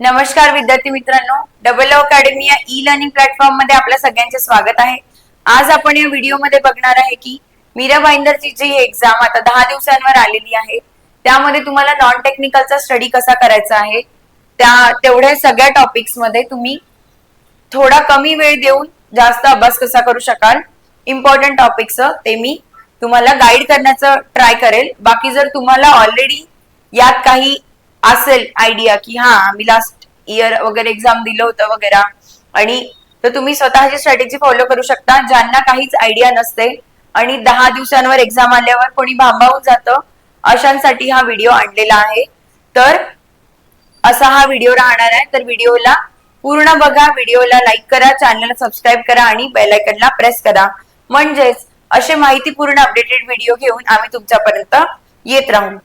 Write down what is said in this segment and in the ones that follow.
नमस्कार विद्यार्थी मित्रांनो. डबल अकॅडमी या ई लर्निंग प्लॅटफॉर्ममध्ये आपल्या सगळ्यांचे स्वागत आहे. आज आपण या व्हिडिओमध्ये बघणार आहे की मीरा बाईंदरची जी एक्झाम आता दहा दिवसांवर आलेली आहे त्यामध्ये तुम्हाला नॉन टेक्निकलचा स्टडी कसा करायचा आहे त्या तेवढ्या सगळ्या टॉपिक्समध्ये तुम्ही थोडा कमी वेळ देऊन जास्त अभ्यास कसा करू शकाल इम्पॉर्टंट टॉपिक्स ते मी तुम्हाला गाईड करण्याचं ट्राय करेल. बाकी जर तुम्हाला ऑलरेडी यात काही असेल आयडिया की हा आम्ही लास्ट इयर वगैरे एक्झाम दिलं होतं वगैरे. आणि तर तुम्ही स्वतःची स्ट्रॅटेजी फॉलो करू शकता. ज्यांना काहीच आयडिया नसते आणि दहा दिवसांवर एक्झाम आल्यावर कोणी भांबावून जातं अशांसाठी हा व्हिडिओ आणलेला आहे. तर असा हा व्हिडिओ राहणार आहे. तर व्हिडिओला पूर्ण बघा व्हिडिओला लाईक करा चॅनलला सबस्क्राईब करा आणि बेलायकनला प्रेस करा. म्हणजेच असे माहितीपूर्ण अपडेटेड व्हिडिओ घेऊन आम्ही तुमच्यापर्यंत येत राहू.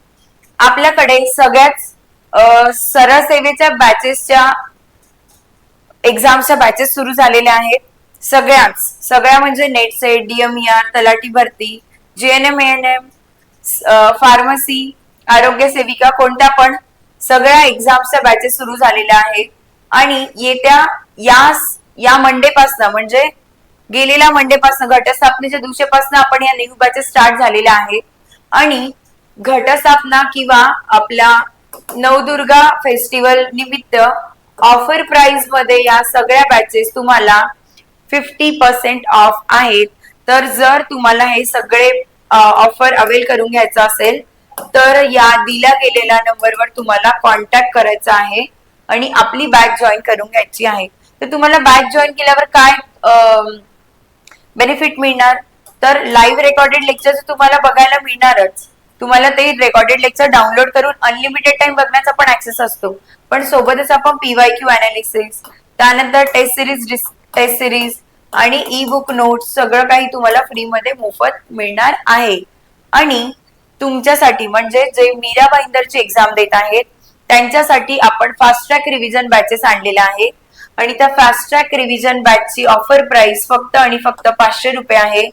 आपल्याकडे सगळ्याच सरसेवेच्या सरळ सेवेच्या बॅचेसच्या एक्झामच्या बॅचेस सुरू झालेल्या आहेत. सगळ्याच. सगळ्या म्हणजे नेट सेट डीएमईआर तलाठी भरती जीएनएम एएनएम फार्मसी आरोग्य सेविका कोणत्या पण सगळ्या एक्झामच्या बॅचेस सुरू झालेल्या आहेत. आणि येत्या या या मंडेपासनं म्हणजे गेलेल्या मंडेपासनं घटस्थापनेच्या दिवशीपासून आपण या न्यू बॅचेस स्टार्ट झालेल्या आहेत. आणि घटस्थापना किंवा आपल्या नवदुर्गा फेस्टिवल निमित्त ऑफर प्राइसमध्ये या सगळ्या बॅचेस तुम्हाला फिफ्टी पर्सेंट ऑफ आहेत. तर जर तुम्हाला हे सगळे ऑफर अवेल करून घ्यायचं असेल तर या दिल्या गेलेल्या नंबरवर तुम्हाला कॉन्टॅक्ट करायचा आहे आणि आपली बॅच जॉईन करून घ्यायची आहे. तर तुम्हाला बॅच जॉईन केल्यावर काय बेनिफिट मिळणार? तर लाईव्ह रेकॉर्डेड लेक्चर तुम्हाला बघायला मिळणारच. तुम्हाला ते रेकॉर्डेड लेक्चर डाउनलोड करून अनलिमिटेड टाइम बघण्याचा पण ऍक्सेस असतो. पण सोबतच आपण पीवाय क्यू अनालिसिस त्यानंतर टेस्ट सिरीज टेस्ट सिरीज आणि ई बुक नोट्स सगळं काही तुम्हाला फ्रीमध्ये मोफत मिळणार आहे. आणि तुमच्यासाठी म्हणजे जे मीरा भाईंदरची एक्झाम देत आहेत त्यांच्यासाठी आपण फास्ट ट्रॅक रिव्हिजन बॅचेस आणलेल्या आहेत. आणि त्या फास्ट ट्रॅक रिव्हिजन बॅचची ऑफर प्राइस फक्त आणि फक्त पाचशे रुपये आहे.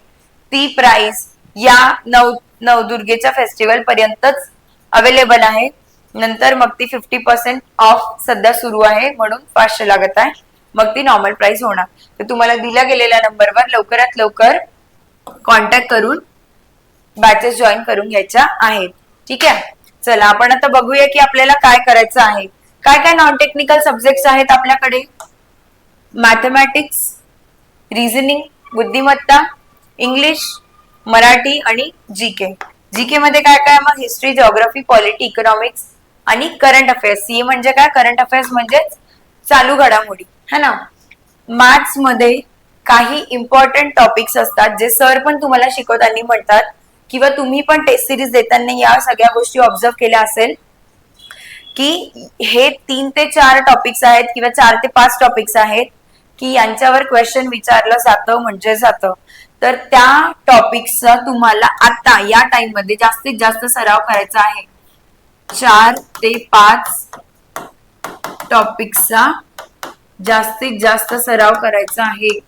ती प्राइस या नऊ नवदुर्गेच्या फेस्टिवल पर्यंतच अवेलेबल आहे. नंतर मग ती फिफ्टी पर्सेंट ऑफ सध्या सुरू आहे म्हणून पाचशे लागत आहे. मग ती नॉर्मल प्राइस होणार. तर तुम्हाला दिल्या गेलेल्या नंबरवर लवकरात लवकर कॉन्टॅक्ट करून बॅचेस जॉईन करून घ्यायच्या आहेत. ठीक आहे? चला आपण आता बघूया की आपल्याला काय करायचं आहे. काय काय नॉन टेक्निकल सब्जेक्ट आहेत आपल्याकडे? मॅथमॅटिक्स रिझनिंग बुद्धिमत्ता इंग्लिश मराठी आणि जी के जी के मध्ये काय काय? मग हिस्ट्री जॉग्रफी पॉलिटी इकॉनॉमिक्स आणि करंट अफेअर्स सी म्हणजे काय? करंट अफेअर्स म्हणजेच चालू घडामोडी. है ना? मॅथ्समध्ये काही इम्पॉर्टंट टॉपिक्स असतात जे सर पण तुम्हाला शिकवताना म्हणतात किंवा तुम्ही पण टेस्ट सिरीज देताना या सगळ्या गोष्टी ऑब्झर्व केल्या असेल की हे तीन ते चार टॉपिक्स आहेत किंवा चार ते पाच टॉपिक्स आहेत की यांच्यावर क्वेश्चन विचारलं जातं म्हणजे जातं. तर त्या टॉपिकचा तुम्हाला आता या टाइममध्ये जास्तीत जास्त सराव करायचा आहे. चार ते पाच टॉपिक्सचा जास्तीत जास्त सराव करायचा आहे.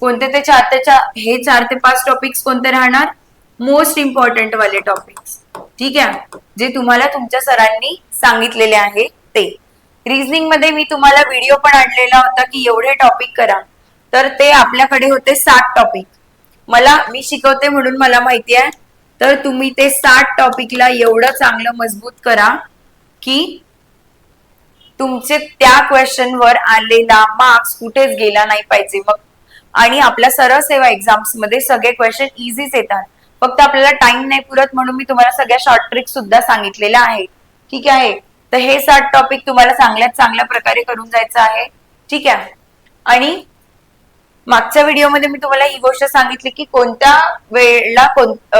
कोणते ते चार ते चार हे चार ते पाच टॉपिक्स कोणते राहणार? मोस्ट इम्पॉर्टंट वाले टॉपिक्स ठीक आहे? जे तुम्हाला तुमच्या सरांनी सांगितलेले आहे ते. रिझनिंगमध्ये मी तुम्हाला व्हिडिओ पण आणलेला होता की एवढे टॉपिक करा. तर ते आपल्याकडे होते सात टॉपिक मला मी शिकवते म्हणून मला माहिती आहे. तर तुम्ही ते सात टॉपिकला एवढं चांगलं मजबूत करा की तुमचे त्या क्वेश्चनवर आलेला मार्क्स कुठेच गेला नाही पाहिजे. मग आणि आपल्या सरळ सेवा एक्झाम्समध्ये सगळे क्वेश्चन इझीच येतात. फक्त आपल्याला टाइम नाही पुरत म्हणून मी तुम्हाला सगळ्या शॉर्ट ट्रिक सुद्धा सांगितलेल्या आहेत. ठीक आहे? तर हे सात टॉपिक तुम्हाला चांगल्यात चांगल्या प्रकारे करून जायचं आहे. ठीक आहे? आणि मागच्या व्हिडिओमध्ये मी तुम्हाला ही गोष्ट सांगितली की कोणत्या वेळेला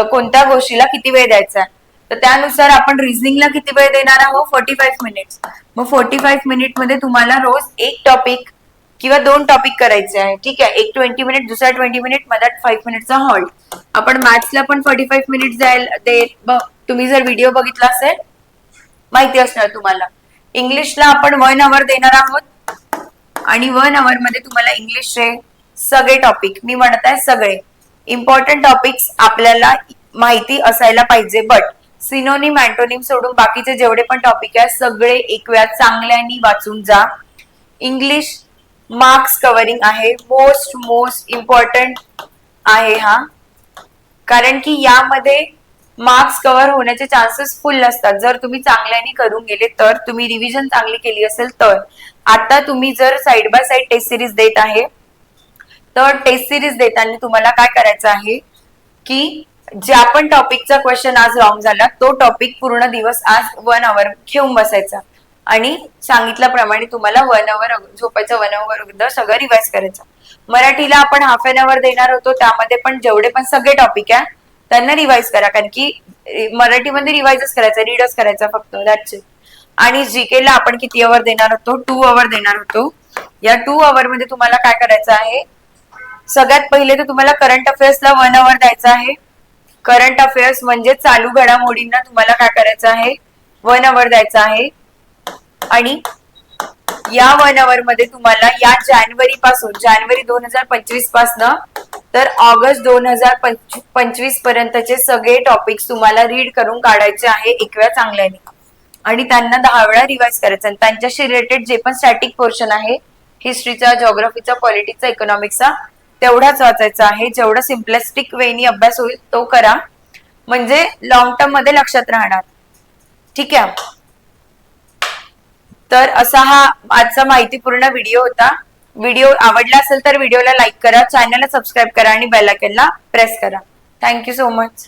कोणत्या गोष्टीला किती वेळ द्यायचा आहे. तर त्यानुसार आपण रिझनिंगला किती वेळ देणार आहोत? फोर्टी फाईव्ह मिनिट्स मग फोर्टी फाईव्ह मिनिटमध्ये तुम्हाला रोज एक टॉपिक किंवा दोन टॉपिक करायचे आहे. ठीक आहे? एक ट्वेंटी मिनिट दुसरा ट्वेंटी मिनिट मधात फाईव्ह मिनिटचा हॉल्ट आपण मॅथ्सला पण फोर्टी फाईव्ह मिनिट जायला दे तुम्ही जर व्हिडिओ बघितला असेल माहिती असणार तुम्हाला. इंग्लिशला आपण वन आवर देणार आहोत. आणि वन आवर मध्ये तुम्हाला इंग्लिशचे सगळे टॉपिक मी म्हणत आहे सगळे. इम्पॉर्टंट टॉपिक्स आपल्याला माहिती असायला पाहिजे बट सिनोनिम अँटोनिम सोडून बाकीचे जेवढे पण टॉपिक आहे सगळे एक वेळा चांगल्यानी वाचून जा. इंग्लिश मार्क्स कव्हरिंग आहे. मोस्ट मोस्ट इम्पॉर्टंट आहे हा. कारण की यामध्ये मार्क्स कव्हर होण्याचे चान्सेस फुल असतात. जर तुम्ही चांगल्याने करून गेले तर तुम्ही रिव्हिजन चांगली केली असेल तर. आता तुम्ही जर side by side test series देत आहे तर टेस्ट सिरीज देताना तुम्हाला काय करायचं आहे की ज्या पण टॉपिकचा क्वेश्चन आज रॉंग झाला तो टॉपिक पूर्ण दिवस आज वन आवर घेऊन बसायचा. आणि सांगितल्याप्रमाणे तुम्हाला वन आवर झोपायचं वन आवर अगोदर सगळं रिवाइज करायचं. मराठीला आपण हाफ एन आवर देणार होतो त्यामध्ये पण जेवढे पण सगळे टॉपिक आहे त्यांना रिवाइज करा कारण की मराठीमध्ये रिवाइजच करायचा रीडच करायचा फक्त दॅट्स इट आणि जीके ला आपण किती अवर देणार होतो? टू आवर देणार होतो. या टू आवर मध्ये तुम्हाला काय करायचं आहे? सगळ्यात पहिले तर तुम्हाला करंट अफेअर्सला वन अवर द्यायचा आहे. करंट अफेअर्स म्हणजे चालू घडामोडींना तुम्हाला काय करायचं आहे? वन अवर द्यायचा आहे. आणि या वन अवर मध्ये तुम्हाला या जानेवारी पासून जानेवारी दोन हजार पंचवीसपासून तर ऑगस्ट दोन हजार पंचवीस पर्यंतचे सगळे टॉपिक्स तुम्हाला रीड करून काढायचे आहे. एक वेळा चांगल्याने आणि त्यांना दहा वेळा रिवाइज करायचं. आणि त्यांच्याशी रिलेटेड जे पण स्टॅटिक पोर्शन आहे हिस्ट्रीचा जॉग्राफीचा पॉलिटिक्सचा इकॉनॉमिक्सचा तेवढाच वाचायचा आहे. जेवढं सिम्प्लिस्टिक वेनी अभ्यास होईल तो करा. म्हणजे लॉंग टर्ममध्ये लक्षात राहणार. ठीक आहे? तर असा हा आजचा माहितीपूर्ण व्हिडिओ होता. व्हिडिओ आवडला असेल तर व्हिडिओला लाईक करा चॅनलला सबस्क्राईब करा आणि बेल आयकनला प्रेस करा. Thank you so much